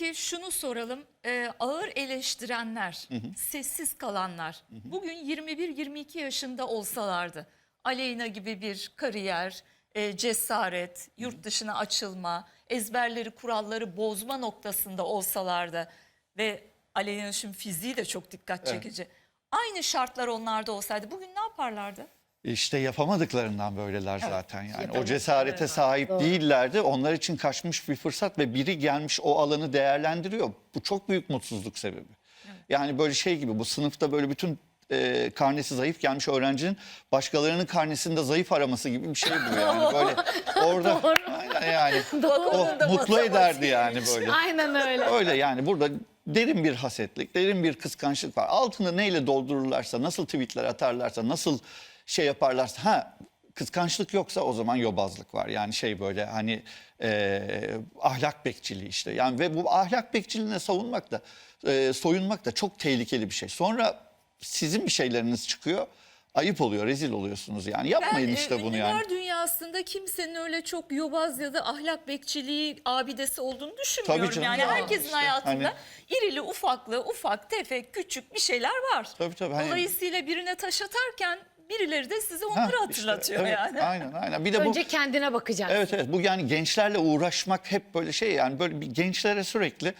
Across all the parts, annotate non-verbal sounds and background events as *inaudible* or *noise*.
Peki şunu soralım. Ee, ağır eleştirenler, sessiz kalanlar bugün 21-22 yaşında olsalardı Aleyna gibi bir kariyer, e, cesaret, yurt dışına açılma, ezberleri, kuralları bozma noktasında olsalardı ve Aleyna'nın şimdi fiziği de çok dikkat Evet. çekici. Aynı şartlar onlarda olsaydı bugün ne yaparlardı? İşte yapamadıklarından böyleler zaten yani. O cesarete sahip değillerdi. Onlar için kaçmış bir fırsat ve biri gelmiş o alanı değerlendiriyor. Bu çok büyük mutsuzluk sebebi. Yani böyle şey gibi bu sınıfta böyle bütün e, karnesi zayıf gelmiş öğrencinin başkalarının karnesinde zayıf araması gibi bir şey bu yani. *laughs* Böyle orada Aynen yani *laughs* o da mutlu ederdi yani böyle. Aynen öyle. Öyle yani burada derin bir hasetlik, derin bir kıskançlık var. Altını neyle doldururlarsa, nasıl tweetler atarlarsa, nasıl şey yaparlarsa ha kıskançlık yoksa o zaman yobazlık var. Yani şey böyle hani e, ahlak bekçiliği işte. Yani ve bu ahlak bekçiliğine savunmak da e, soyunmak da çok tehlikeli bir şey. Sonra sizin bir şeyleriniz çıkıyor. Ayıp oluyor, rezil oluyorsunuz yani. Yapmayın Ben, işte e, bunu yani. dünyasında kimsenin öyle çok yobaz ya da ahlak bekçiliği abidesi olduğunu düşünmüyorum. Tabii canım. yani Ya herkesin işte hayatında hani- irili ufaklı, ufak tefek, küçük bir şeyler var. Tabii tabii. Hani- Dolayısıyla birine taş atarken birileri de size Ha, onları işte, hatırlatıyor evet, yani. Aynen aynen. Bir de bu Önce kendine bakacaksın. Evet evet bu yani gençlerle uğraşmak hep böyle şey yani böyle bir gençlere sürekli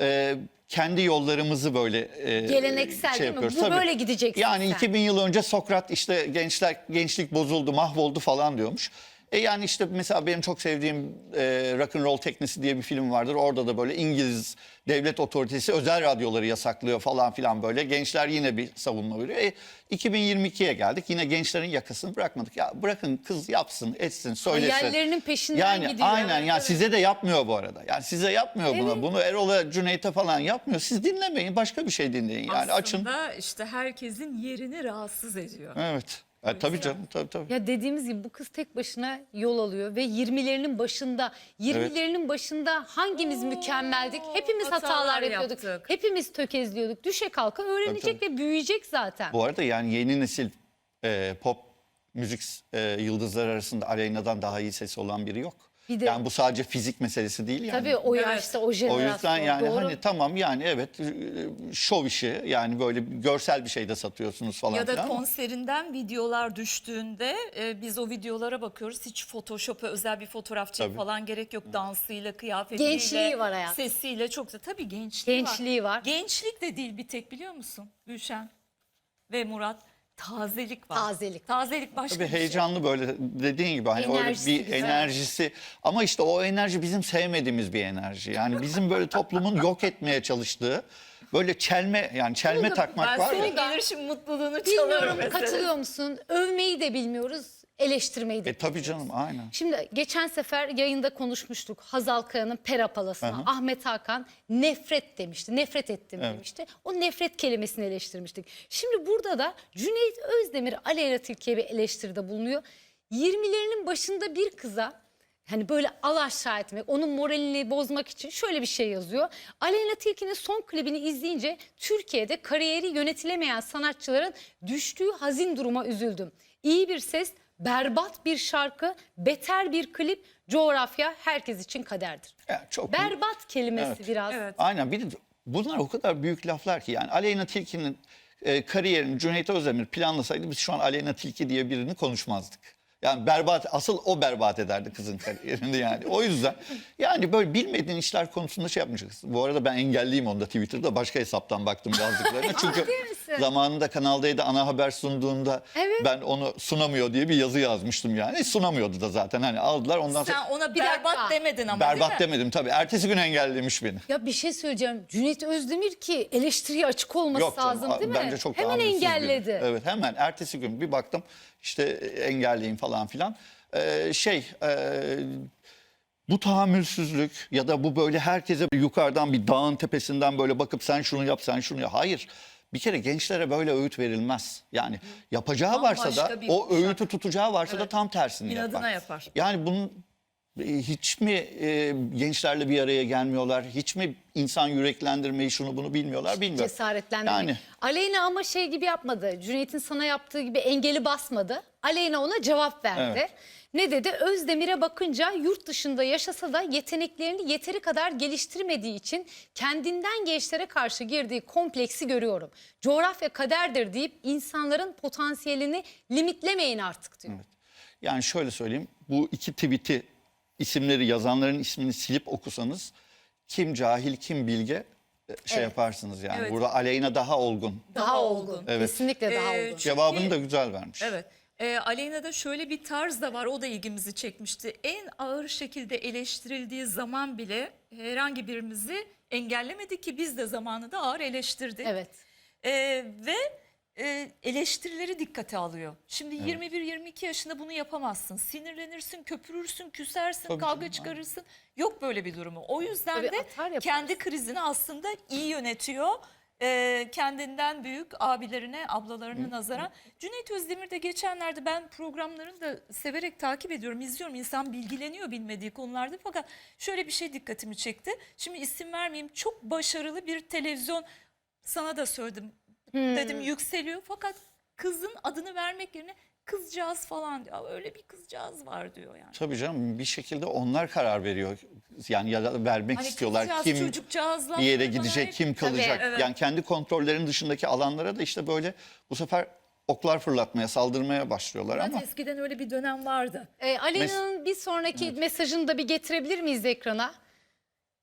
e, kendi yollarımızı böyle e, Geleneksel değil mi? Bu böyle gideceksin Yani sen. 2000 yıl önce Sokrat işte gençler gençlik bozuldu mahvoldu falan diyormuş. E yani işte mesela benim çok sevdiğim e, Rock and Roll Teknisi diye bir film vardır. Orada da böyle İngiliz devlet otoritesi özel radyoları yasaklıyor falan filan böyle. Gençler yine bir savunma veriyor. E, 2022'ye geldik. Yine gençlerin yakasını bırakmadık. Ya bırakın kız yapsın, etsin, söylesin. Hayallerinin peşinden yani, gidiyor. Aynen ya size de yapmıyor bu arada. Yani size yapmıyor bunu. Evet. Bunu Erol'a, Cüneyt'e falan yapmıyor. Siz dinlemeyin. Başka bir şey dinleyin. Yani açın. Aslında işte herkesin yerini rahatsız ediyor. Evet. E, tabii canım. Tabii tabii. Ya dediğimiz gibi bu kız tek başına yol alıyor ve 20'lerinin başında 20'lerinin başında hangimiz mükemmeldik? Hepimiz hatalar, hatalar yapıyorduk. yaptık. Hepimiz tökezliyorduk. Düşe kalka öğrenecek ve büyüyecek zaten. Bu arada yani yeni nesil e, pop müzik e, yıldızları arasında Aleyna'dan daha iyi sesi olan biri yok. Bir de- yani bu sadece fizik meselesi değil yani. Tabii o yaşta o O jenerasyon. yüzden yani doğru. hani tamam yani evet e, şov işi yani böyle görsel bir şey de satıyorsunuz falan Ya da filan ama- konserinden videolar düştüğünde e, biz o videolara bakıyoruz. Hiç Photoshop'a özel bir fotoğrafçı Tabii. falan gerek yok. Dansıyla, kıyafetiyle, Gençliği var hayat. Sesiyle çok güzel. Tabii gençliği, Gençliği var. Gençlik de değil bir tek biliyor musun Gülşen ve Murat? Tazelik var. Tazelik. Tazelik başka Tabii bir şey. heyecanlı böyle dediğin gibi hani Enerjisi öyle bir güzel. enerjisi ama işte o enerji bizim sevmediğimiz bir enerji. Yani bizim böyle toplumun yok etmeye çalıştığı böyle çelme yani çelme takmak Ben var senin ya. gelir şimdi mutluluğunu çalıyorum Bilmiyorum mesela. katılıyor musun? Övmeyi de bilmiyoruz, eleştirmeyi de E tabii canım aynen. Şimdi geçen sefer yayında konuşmuştuk. Hazal Kaya'nın Pera Palası'na Ahmet Hakan nefret demişti. Nefret ettim Evet. demişti. O nefret kelimesini eleştirmiştik. Şimdi burada da Cüneyt Özdemir Aleyna Tilki'ye bir eleştiride bulunuyor. 20'lerinin başında bir kıza hani böyle al aşağı etmek, onun moralini bozmak için şöyle bir şey yazıyor. Aleyna Tilki'nin son klibini izleyince Türkiye'de kariyeri yönetilemeyen sanatçıların düştüğü hazin duruma üzüldüm. İyi bir ses, berbat bir şarkı, beter bir klip, coğrafya herkes için kaderdir. Yani çok Berbat kelimesi Evet. biraz. Evet. Aynen bir de bunlar o kadar büyük laflar ki yani Aleyna Tilki'nin e, kariyerini Cüneyt Özdemir planlasaydı biz şu an Aleyna Tilki diye birini konuşmazdık. Yani berbat asıl o berbat ederdi kızın kariyerini yani. O yüzden yani böyle bilmediğin işler konusunda şey yapmayacaksın. Bu arada ben engelliyim onda Twitter'da başka hesaptan baktım *laughs* yazdıklarına. Çünkü misin? zamanında Kanal D'de ana haber sunduğunda Evet. ben onu sunamıyor diye bir yazı yazmıştım yani. E, sunamıyordu da zaten hani aldılar ondan sonra Sen ona Bir berbat dakika. demedin ama değil berbat mi? demedim tabii. Ertesi gün engellemiş beni. Ya bir şey söyleyeceğim. Cüneyt Özdemir ki eleştiriye açık olması Yok canım, lazım değil mi? Bence çok Hemen tahammülsüz biri. engelledi. Evet hemen ertesi gün bir baktım işte engelleyim falan filan. Ee, şey e, bu tahammülsüzlük ya da bu böyle herkese yukarıdan bir dağın tepesinden böyle bakıp sen şunu yap sen şunu yap. Hayır bir kere gençlere böyle öğüt verilmez. Yani yapacağı varsa da bir o öğütü tutacağı varsa da tam tersini İnadına yapar. yapar. Yani bunun Hiç mi e, gençlerle bir araya gelmiyorlar? Hiç mi insan yüreklendirmeyi şunu bunu bilmiyorlar? Bilmiyorum. Cesaretlendirmek. Yani Aleyna ama şey gibi yapmadı. Cüneyt'in sana yaptığı gibi engeli basmadı. Aleyna ona cevap verdi. Evet. Ne dedi? Özdemir'e bakınca yurt dışında yaşasa da yeteneklerini yeteri kadar geliştirmediği için kendinden gençlere karşı girdiği kompleksi görüyorum. Coğrafya kaderdir deyip insanların potansiyelini limitlemeyin artık diyor. Yani şöyle söyleyeyim. Bu iki tweet'i isimleri yazanların ismini silip okusanız kim cahil kim bilge e, şey Evet. yaparsınız yani. Evet. Burada Aleyna daha olgun. Daha, olgun. Evet. Kesinlikle daha Ee, olgun. çünkü- Cevabını da güzel vermiş. Evet. E, Aleyna'da şöyle bir tarz da var o da ilgimizi çekmişti. En ağır şekilde eleştirildiği zaman bile herhangi birimizi engellemedi ki biz de zamanında ağır eleştirdik. Evet. E, ve e, eleştirileri dikkate alıyor. Şimdi 21-22 yaşında bunu yapamazsın. Sinirlenirsin, köpürürsün, küsersin, Tabii kavga canım, çıkarırsın. Yok böyle bir durumu. O yüzden Tabii de kendi krizini aslında iyi yönetiyor. Ee, kendinden büyük abilerine, ablalarına nazaran. Cüneyt Özdemir de geçenlerde ben programlarını da severek takip ediyorum, izliyorum. İnsan bilgileniyor bilmediği konularda fakat şöyle bir şey dikkatimi çekti. Şimdi isim vermeyeyim. Çok başarılı bir televizyon sana da söyledim. Dedim yükseliyor fakat kızın adını vermek yerine kızcağız falan diyor. Öyle bir kızcağız var diyor yani. Tabii canım bir şekilde onlar karar veriyor. Yani ya da vermek Hani istiyorlar. Kim bir yere gidecek, hep- kim kalacak. evet. Yani kendi kontrollerin dışındaki alanlara da işte böyle bu sefer oklar fırlatmaya, saldırmaya başlıyorlar Evet, ama eskiden öyle bir dönem vardı. Ee, Aleyna'nın bir sonraki mesajını da bir getirebilir miyiz ekrana?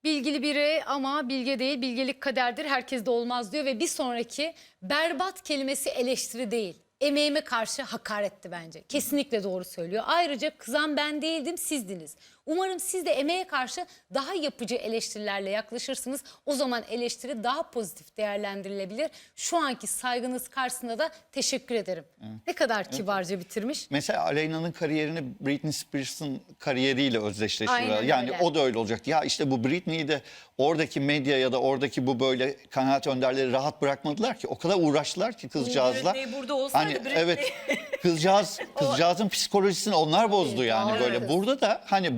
Bilgili biri ama bilge değil, bilgelik kaderdir, herkes de olmaz diyor ve bir sonraki berbat kelimesi eleştiri değil. Emeğime karşı hakaretti bence. Kesinlikle doğru söylüyor. Ayrıca kızan ben değildim, sizdiniz. Umarım siz de emeğe karşı daha yapıcı eleştirilerle yaklaşırsınız. O zaman eleştiri daha pozitif değerlendirilebilir. Şu anki saygınız karşısında da teşekkür ederim. Ne kadar kibarca bitirmiş. mesela Aleyna'nın kariyerini Britney Spears'ın kariyeriyle özdeşleştiriyorlar. Yani öyle. o da öyle olacak. Ya işte bu Britney'i de oradaki medya ya da oradaki bu böyle kanaat önderleri rahat bırakmadılar ki. O kadar uğraştılar ki kızcağızla. Britney burada olsaydı Hani Britney- evet kızcağız *laughs* kızcağızın psikolojisini onlar bozdu yani Evet. böyle. Burada da hani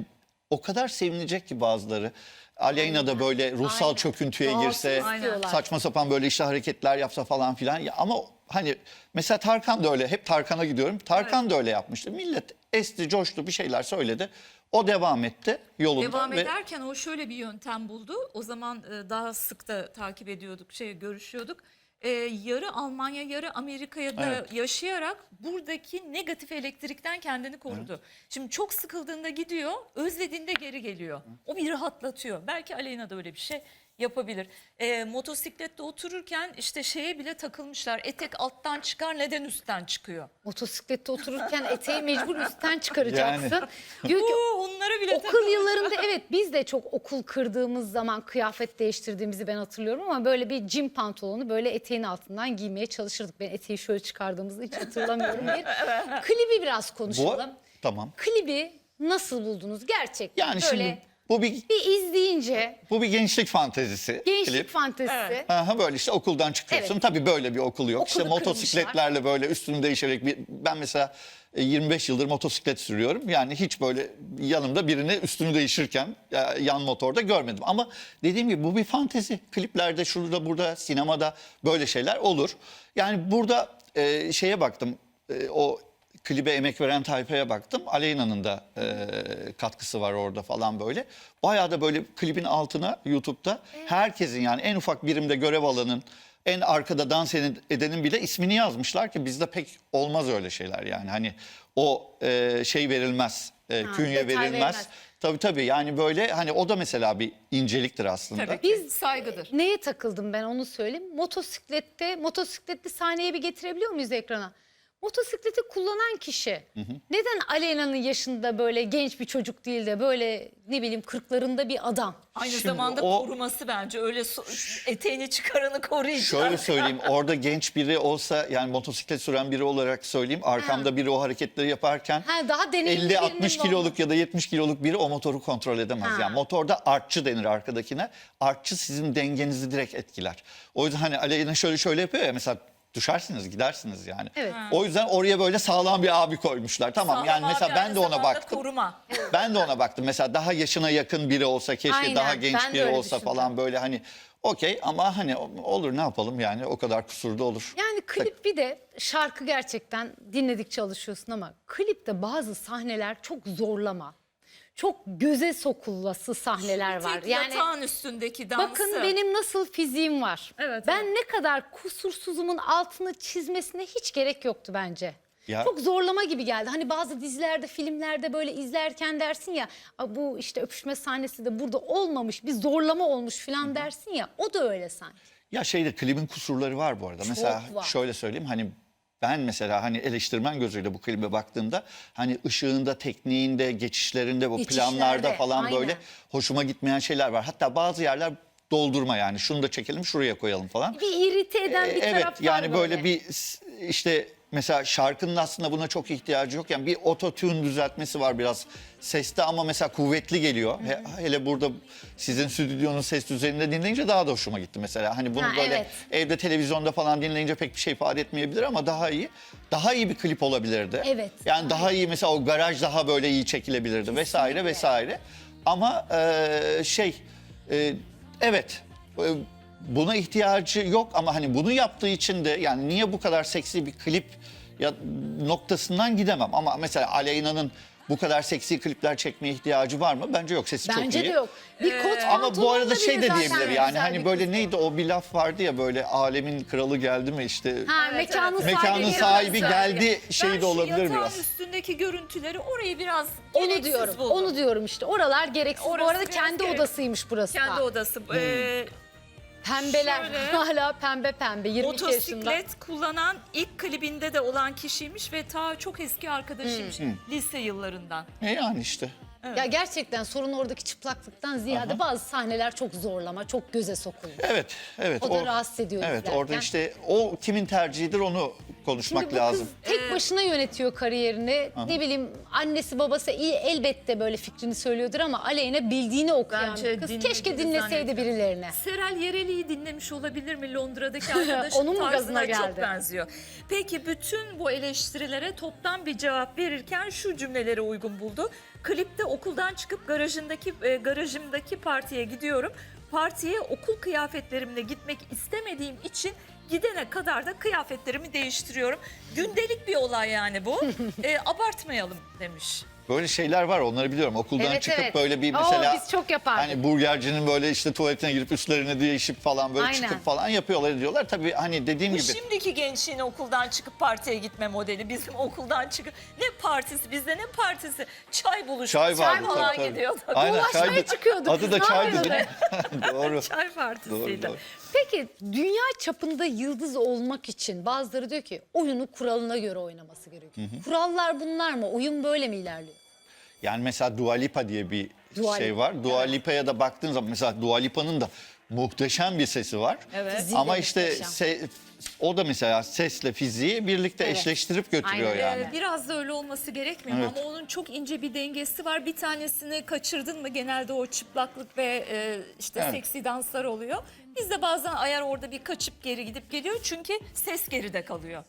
o kadar sevinecek ki bazıları. Aleyna da böyle ruhsal Aynen. çöküntüye Dağılsın girse, istiyorlar. saçma sapan böyle işte hareketler yapsa falan filan. Ya ama hani mesela Tarkan da öyle. Hep Tarkan'a gidiyorum. Tarkan da öyle yapmıştı. Millet esti, coştu, bir şeyler söyledi. O devam etti yolunda. Devam ve- ederken o şöyle bir yöntem buldu. O zaman e, daha sık da takip ediyorduk, şey görüşüyorduk. E, yarı Almanya, yarı Amerika'ya da Evet. yaşayarak buradaki negatif elektrikten kendini korudu. Şimdi çok sıkıldığında gidiyor, özlediğinde geri geliyor. O bir rahatlatıyor. Belki Aleyna da öyle bir şey yapabilir. E, motosiklette otururken işte şeye bile takılmışlar. Etek alttan çıkar, neden üstten çıkıyor? Motosiklette otururken eteği mecbur üstten çıkaracaksın. *laughs* Diyor ki Oo, onlara bile okul takılmışlar. yıllarında evet biz de çok okul kırdığımız zaman kıyafet değiştirdiğimizi ben hatırlıyorum ama böyle bir jim pantolonu böyle eteğin altından giymeye çalışırdık. Ben eteği şöyle çıkardığımızı hiç hatırlamıyorum. Bir *laughs* klibi biraz Bu konuşalım. tamam. Klibi nasıl buldunuz gerçekten? Yani böyle şimdi bu bir bir izleyince bu bir gençlik fantezisi. gençlik klip. fantezisi. Evet. Aha böyle işte okuldan çıkıyorsun. Evet. Tabii böyle bir okul yok. Okulu işte motosikletlerle böyle üstünü değişerek bir, ben mesela e, 25 yıldır motosiklet sürüyorum. Yani hiç böyle yanımda birini üstünü değişirken e, yan motorda görmedim. Ama dediğim gibi bu bir fantezi. Kliplerde şurada burada sinemada böyle şeyler olur. Yani burada e, şeye baktım. e, o klibe emek veren tayfaya baktım. Aleyna'nın da e, katkısı var orada falan böyle. Bayağı da böyle klibin altına YouTube'da herkesin yani en ufak birimde görev alanın, en arkada dans edenin bile ismini yazmışlar ki bizde pek olmaz öyle şeyler yani. Hani o e, şey verilmez, e, Ha, künye detay verilmez. verilmez. Tabii tabii yani böyle hani o da mesela bir inceliktir aslında. Tabii Biz- Biz saygıdır. Neye takıldım ben onu söyleyeyim. Motosiklette, motosikletli sahneye bir getirebiliyor muyuz ekrana? Motosikleti kullanan kişi neden Aleyna'nın yaşında böyle genç bir çocuk değil de böyle ne bileyim kırklarında bir adam? Aynı Şimdi zamanda o- koruması bence öyle so- eteğini çıkaranı koruyacak. Şöyle *laughs* söyleyeyim orada genç biri olsa yani motosiklet süren biri olarak söyleyeyim arkamda biri o hareketleri yaparken Ha, daha deneyimli birinin 50-60 olması. kiloluk ya da 70 kiloluk biri o motoru kontrol edemez. Ha. Yani motorda artçı denir arkadakine. Artçı sizin dengenizi direkt etkiler. O yüzden hani Aleyna şöyle şöyle yapıyor ya mesela Düşersiniz gidersiniz yani. Evet. O yüzden oraya böyle sağlam bir abi koymuşlar. Tamam Sağlam yani abi mesela ben de ona baktım. Koruma. *laughs* Ben de ona baktım. Mesela daha yaşına yakın biri olsa keşke Aynen, daha genç biri olsa düşündüm. falan böyle hani okey ama hani olur ne yapalım yani o kadar kusurda olur. Yani klip bir de şarkı gerçekten dinledikçe alışıyorsun ama klipte bazı sahneler çok zorlama. Çok göze sokulası sahneler var. Tek Yani yatağın üstündeki dansı. bakın benim nasıl fiziğim var. Evet, ben ne kadar kusursuzumun altını çizmesine hiç gerek yoktu bence. Ya- Çok zorlama gibi geldi. Hani bazı dizilerde, filmlerde böyle izlerken dersin ya "Aa, bu işte öpüşme sahnesi de burada olmamış, bir zorlama olmuş falan dersin ya. O da öyle sanki. Ya şeyde klibin kusurları var bu arada. mesela var. şöyle söyleyeyim hani ben mesela hani eleştirmen gözüyle bu klibe baktığımda hani ışığında, tekniğinde, geçişlerinde, bu Geçişlerde, planlarda falan aynen. böyle hoşuma gitmeyen şeyler var. Hatta bazı yerler doldurma yani şunu da çekelim şuraya koyalım falan. Bir irite eden bir Ee, evet taraf var yani böyle bir s- işte mesela şarkının aslında buna çok ihtiyacı yok. Yani bir ototune düzeltmesi var biraz seste ama mesela kuvvetli geliyor. He- hele burada sizin stüdyonun ses düzeninde dinleyince daha da hoşuma gitti mesela. Hani bunu Ha, böyle evet. evde televizyonda falan dinleyince pek bir şey ifade etmeyebilir ama daha iyi. Daha iyi bir klip olabilirdi. Evet. Yani daha iyi mesela o garaj daha böyle iyi çekilebilirdi vesaire vesaire. Ama e, şey e, evet e, buna ihtiyacı yok ama hani bunu yaptığı için de yani niye bu kadar seksi bir klip ya noktasından gidemem ama mesela Aleyna'nın bu kadar seksi klipler çekmeye ihtiyacı var mı? Bence yok. Sesi çok iyi. Bence de yok. Bir kot Ama bu arada şey de zaten diyebilir yani güzel hani böyle kız. neydi o bir laf vardı ya böyle alemin kralı geldi mi işte Ha, mekanın sahibi. mekanın geldi. sahibi geldi şeyi ben de olabilir şu yatağın biraz. üstündeki görüntüleri orayı biraz Onu gereksiz diyorum. buldum. Onu diyorum işte. Oralar gereksiz. Orası Bu arada biraz kendi gerek- odasıymış burası. Kendi da. odası. Hmm. Ee, Pembeler Şöyle. *laughs* hala pembe pembe 22 yaşında. motosiklet kullanan ilk klibinde de olan kişiymiş ve ta çok eski arkadaşıymış Hmm. lise yıllarından. E yani işte. Ya gerçekten sorun oradaki çıplaklıktan ziyade bazı sahneler çok zorlama, çok göze sokuluyor. Evet, evet. O da rahatsız ediyor Evet, izlerken. orada işte o kimin tercihidir onu konuşmak Şimdi bu lazım. kız tek başına yönetiyor kariyerini. Ne bileyim annesi babası iyi elbette böyle fikrini söylüyordur ama Aleyna bildiğini okuyan Bence bir kız. dinlediğini Keşke dinleseydi birilerine. Serel Yereli'yi dinlemiş olabilir mi Londra'daki *laughs* arkadaşın Onun mu tarzına gazına geldi? çok benziyor. Peki bütün bu eleştirilere toptan bir cevap verirken şu cümlelere uygun buldu. Klipte okuldan çıkıp garajındaki e, garajımdaki partiye gidiyorum. Partiye okul kıyafetlerimle gitmek istemediğim için gidene kadar da kıyafetlerimi değiştiriyorum. Gündelik bir olay yani bu. *laughs* E, abartmayalım demiş. Böyle şeyler var onları biliyorum. Okuldan Evet, çıkıp evet. böyle bir Oo, mesela biz çok yapardık. hani burgercinin böyle işte tuvaletine girip üstlerine değişip falan böyle Aynen. çıkıp falan yapıyorlar ediyorlar. Tabii hani dediğim Bu gibi şimdiki gençliğin okuldan çıkıp partiye gitme modeli. Bizim okuldan çıkıp ne partisi bizde ne partisi? Çay buluşması. çay vardı falan tabii, tabii. gidiyordu. Aynen Dolaşmaya çaydı. çıkıyorduk Adı da ne çaydı yapıyorduk? değil mi? *laughs* *laughs* Doğru. Çay partisiydi. Doğru, doğru. Peki dünya çapında yıldız olmak için bazıları diyor ki oyunu kuralına göre oynaması gerekiyor. Kurallar bunlar mı? Oyun böyle mi ilerliyor? Yani mesela Dua Lipa diye bir Dua şey var. Dua Lipa'ya da baktığın zaman mesela Dua Lipa'nın da muhteşem bir sesi var. Evet. Ama işte se- o da mesela sesle fiziği birlikte Evet. eşleştirip götürüyor Aynen. yani. Ee, Biraz da öyle olması gerekmiyor mu? Evet. ama onun çok ince bir dengesi var. Bir tanesini kaçırdın mı genelde o çıplaklık ve e, işte Evet. seksi danslar oluyor. Bizde bazen ayar orada bir kaçıp geri gidip geliyor çünkü ses geride kalıyor.